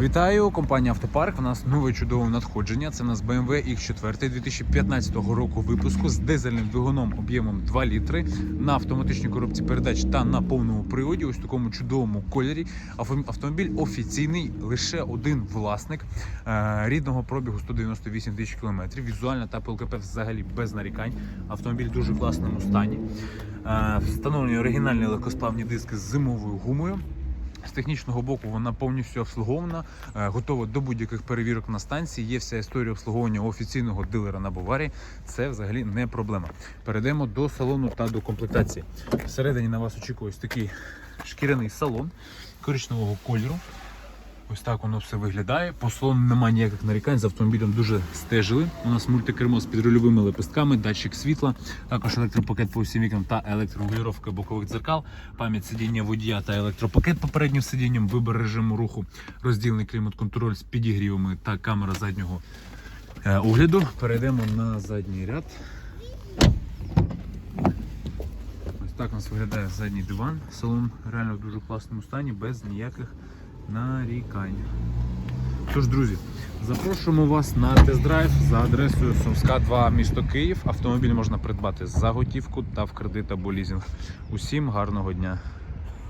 Вітаю, компанія Автопарк. У нас нове чудове надходження. Це у нас BMW X4 2015 року випуску з дизельним двигуном об'ємом 2 літри на автоматичній коробці передач та на повному приводі. Ось в такому чудовому кольорі. Автомобіль офіційний, лише один власник е, рідного пробігу 198 тисяч кілометрів. Візуальна та ПЛКП взагалі без нарікань. Автомобіль в дуже класному стані. Е, Встановлені оригінальні легкосплавні диски з зимовою гумою. З технічного боку вона повністю обслугована, е, готова до будь-яких перевірок на станції. Є вся історія обслуговування офіційного дилера на Баварії. Це взагалі не проблема. Перейдемо до салону та до комплектації. Всередині на вас очікує такий шкіряний салон коричневого кольору. Ось так воно все виглядає. По салону немає ніяких нарікань. З автомобілем дуже стежили. У нас мультикермо з підрульовими лепестками, датчик світла, також електропакет по всім вікнам та електрорегулювання бокових дзеркал, пам'ять сидіння водія та електропакет попереднім сидінням, вибір режиму руху, роздільний клімат-контроль з підігрівами та камера заднього е, огляду. Перейдемо на задній ряд. Ось так у нас виглядає задній диван. Салон реально в дуже класному стані, без ніяких нарікань. Тож, друзі, запрошуємо вас на тест-драйв за адресою Сумська 2, місто Київ. Автомобіль можна придбати за готівку та в кредит або лізинг. Усім гарного дня!